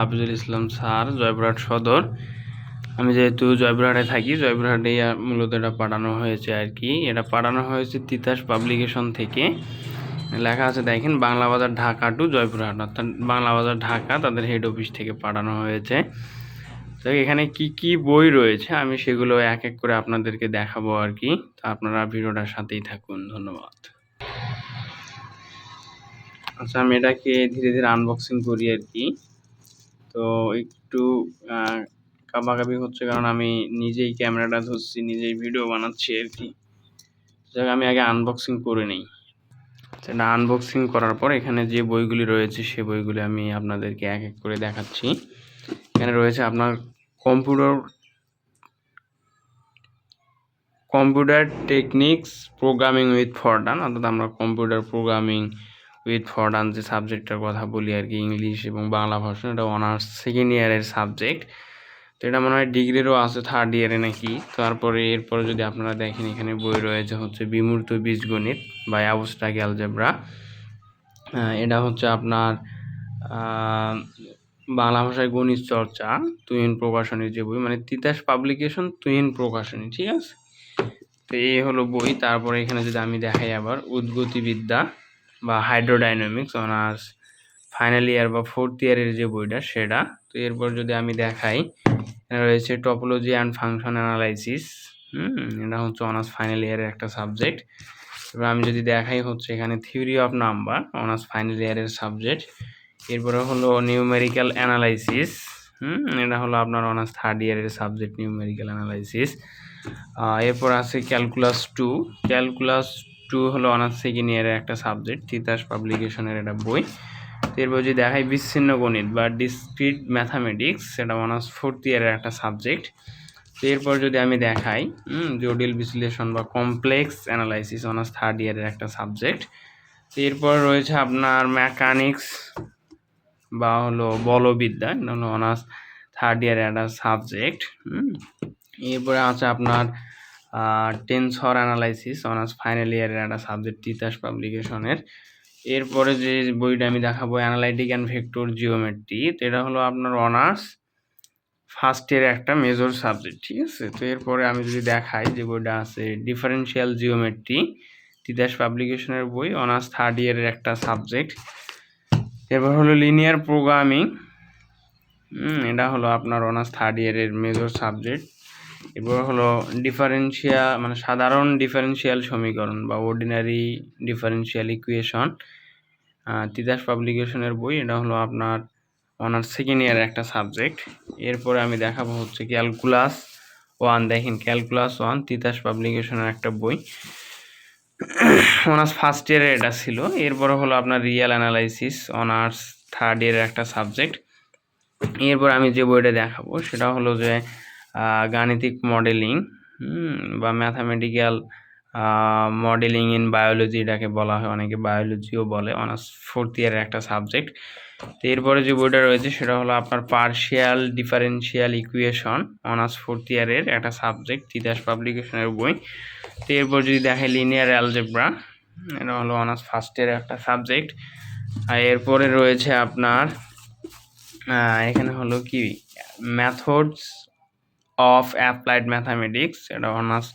হাফিজুল ইসলাম sir, Joypurhat সদর। আমি যেহেতু জয়পুরহাটে থাকি, জয়পুরহাটেই মূলত এটা পাঠানো হয়েছে আর কি। এটা পাঠানো হয়েছে তিতাস পাবলিকেশন থেকে। লেখা আছে, দেখেন, বাংলা বাজার ঢাকা টু জয়পুরহাট, অর্থাৎ বাংলা বাজার ঢাকা তাদের হেড অফিস থেকে পাঠানো হয়েছে। তো এখানে কি কি বই রয়েছে, আমি সেগুলো এক এক করে আপনাদেরকে দেখাবো আর কি। তো আপনারা ভিডিওটার সাথেই থাকুন, ধন্যবাদ। আচ্ছা আমি এটাকে ধীরে ধীরে আনবক্সিং করি আর কি। তো একটু কাবাকাবি হচ্ছে কারণ আমি নিজেই ক্যামেরাটা ধরছি, নিজেই ভিডিও বানাচ্ছি আর কি। যাক, আমি আগে আনবক্সিং করে নিই। সেটা আনবক্সিং করার পর এখানে যে বইগুলি রয়েছে, সে বইগুলি আমি আপনাদেরকে এক এক করে দেখাচ্ছি। এখানে রয়েছে আপনার computer computer technics programming with ফরডান অর্থাৎ আমরা কম্পিউটার প্রোগ্রামিং উইথ ফরডান যে সাবজেক্টটার কথা বলি আর কি ইংলিশ এবং বাংলা ভার্সন এটা অনার্স সেকেন্ড ইয়ারের সাবজেক্ট তো এটা মনে হয় ডিগ্রিরও আছে থার্ড ইয়ারে নাকি। তারপরে এরপরে যদি আপনারা দেখেন, এখানে বই রয়েছে হচ্ছে বিমূর্ত বীজগণিত বা অ্যাবস্ট্রাক অ্যালজেব্রা এটা হচ্ছে আপনার বাংলা ভাষায় গণিত চর্চা, তুহিন প্রকাশনীর যে বই মানে তিতাস পাবলিকেশন তুহিন প্রকাশনী, ঠিক আছে? তো এই হলো বই। তারপরে এখানে যদি আমি দেখাই আবার, উদ্গতিবিদ্যা। বা হাইড্রোডাইনামিক্স অনার্স ফাইনাল ইয়ার বা ফোর্থ ইয়ারের যে বইটা, সেটা। তো এরপর যদি আমি দেখাই রয়েছে টপোলজি অ্যান্ড ফাংশন অ্যানালাইসিস হুম, এটা হচ্ছে অনার্স ফাইনাল ইয়ারের একটা সাবজেক্ট এবার আমি যদি দেখাই হচ্ছে এখানে theory of number honours final ইয়ারের সাবজেক্ট এরপরে হলো নিউমেরিক্যাল অ্যানালাইসিস হুম, এটা হলো আপনার অনার্স থার্ড ইয়ারের সাবজেক্ট নিউমেরিক্যাল অ্যানালাইসিস এরপর আছে ক্যালকুলাস টু ক্যালকুলাস টু হলো অনার্স সেকেন্ড ইয়ারের একটা সাবজেক্ট তিতাস পাবলিকেশনের একটা বই। এরপর যদি দেখাই বিচ্ছিন্ন গণিত বা ডিসক্রিট ম্যাথামেটিক্স সেটা অনার্স ফোর্থ ইয়ারের একটা সাবজেক্ট এরপর যদি আমি দেখাই জটিল বিশ্লেষণ বা কমপ্লেক্স অ্যানালাইসিস অনার্স থার্ড ইয়ারের একটা সাবজেক্ট এরপর রয়েছে আপনার মেকানিক্স বা হলো বলবিদ্যা হলো অনার্স থার্ড ইয়ারের একটা সাবজেক্ট এরপরে আছে আপনার টেন্সর অ্যানালাইসিস অনার্স ফাইনাল ইয়ারের একটা সাবজেক্ট তিতাস পাবলিকেশনের এরপরে যে বইটা আমি দেখাবো অ্যানালাইটিক অ্যান্ড ভেক্টর জিওমেট্রি তো এটা হলো আপনার অনার্স ফার্স্ট ইয়ারের একটা মেজর সাবজেক্ট ঠিক আছে? তো এরপরে আমি যদি দেখাই যে বইটা আছে ডিফারেন্সিয়াল জিওমেট্রি তিতাস পাবলিকেশনের বই অনার্স থার্ড ইয়ারের একটা সাবজেক্ট এরপর হলো লিনিয়ার প্রোগ্রামিং এটা হলো আপনার অনার্স থার্ড ইয়ারের মেজর সাবজেক্ট এরপর হলো ডিফারেন্সিয়া মানে সাধারণ ডিফারেন্সিয়াল সমীকরণ বা অর্ডিনারি ডিফারেন্সিয়াল ইকুয়েশন তিতাস পাবলিকেশনের বই, এটা হলো আপনার অনার্স সেকেন্ড ইয়ারের একটা সাবজেক্ট এরপরে আমি দেখাবো হচ্ছে ক্যালকুলাস ওয়ান দেখেন ক্যালকুলাস ওয়ান তিতাস পাবলিকেশনের একটা বই। অনার্স ফার্স্ট ইয়ারের এটা ছিল। এরপরে হলো আপনার রিয়েল অ্যানালাইসিস অনার্স থার্ড ইয়ারের একটা সাবজেক্ট এরপর আমি যে বইটা দেখাবো, সেটা হলো যে গাণিতিক মডেলিং বা ম্যাথামেটিক্যাল মডেলিং ইন বায়োলজি এটাকে বলা হয়, অনেকে বায়োলজিও বলে অনার্স ফোর্থ ইয়ারের একটা সাবজেক্ট তো এরপরে যে বইটা রয়েছে, সেটা হলো আপনার partial differential equation honours fourth ইয়ারের একটা সাবজেক্ট তিতাস পাবলিকেশনের বই. তো এরপর যদি দেখে লিনিয়ার অ্যালজেব্রা এটা হলো অনার্স ফার্স্ট ইয়ারের একটা সাবজেক্ট আর এরপরে রয়েছে আপনার এখানে হলো কি? ম্যাথডস অফ অ্যাপ্লাইড ম্যাথামেটিক্স এটা অনার্স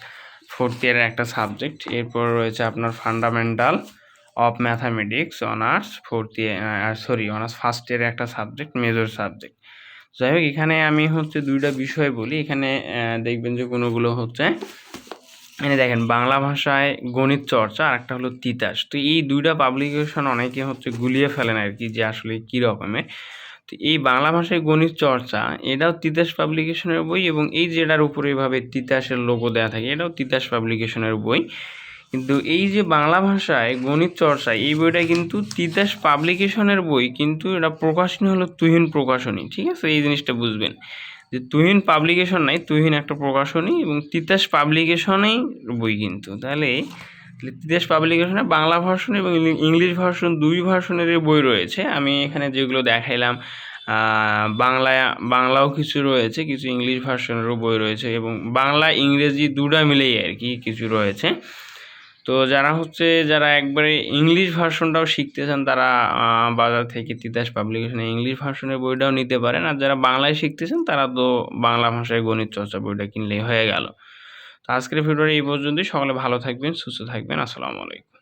ফোর্থ ইয়ারের একটা সাবজেক্ট এরপর রয়েছে আপনার fundamental of mathematics honours fourth year sorry honours first ইয়ারের একটা সাবজেক্ট মেজর সাবজেক্ট যাই হোক, এখানে আমি হচ্ছে দুইটা বিষয় বলি, এখানে দেখবেন যে কোনোগুলো হচ্ছে, এখানে দেখেন, বাংলা ভাষায় গণিত চর্চা আর একটা হলো তিতাস। তো এই দুইটা পাবলিকেশন অনেকে হচ্ছে গুলিয়ে ফেলেন আর কি, যে আসলে কী রকমের তো এই বাংলা ভাষায় গণিত চর্চা, এটাও তিতাস পাবলিকেশনের বই এবং এই যেটার উপরে এভাবে তিতাসের লোগো দেওয়া থাকে, এটাও তিতাস পাবলিকেশনের বই। কিন্তু এই যে বাংলা ভাষায় গণিত চর্চা, এই বইটা কিন্তু তিতাস পাবলিকেশনের বই, কিন্তু এটা প্রকাশনী হলো তুহিন প্রকাশনী, ঠিক আছে? এই জিনিসটা বুঝবেন। যে তুহিন পাবলিকেশন নাই, তুহিন একটা প্রকাশনী এবং তিতাস পাবলিকেশনেই বই কিন্তু। তাহলে তৃতীয় পাবলিকেশনে বাংলা ভার্সন এবং ইংলিশ ভার্সন দুই ভার্সনেরই বই রয়েছে। আমি এখানে যেগুলো দেখাইলাম বাংলায়, বাংলাও কিছু রয়েছে, কিছু ইংলিশ ভার্সনেরও বই রয়েছে এবং বাংলা, ইংরেজি দুটা মিলেই আর কি কিছু রয়েছে। তো যারা হচ্ছে, যারা একবারে ইংলিশ ভার্সনটাও শিখতে চান, তারা বাজার থেকে তিতাস পাবলিকেশনে ইংলিশ ভার্সনের বইটাও নিতে পারেন। আর যারা বাংলায় চান, তারা তো বাংলা ভাষায় গণিত চর্চা বইটা কিনলেই হয়ে গেল। আজকের ভিডিওটা এই পর্যন্তই। সকলে ভালো থাকবেন সুস্থ থাকবেন। আসসালামু আলাইকুম।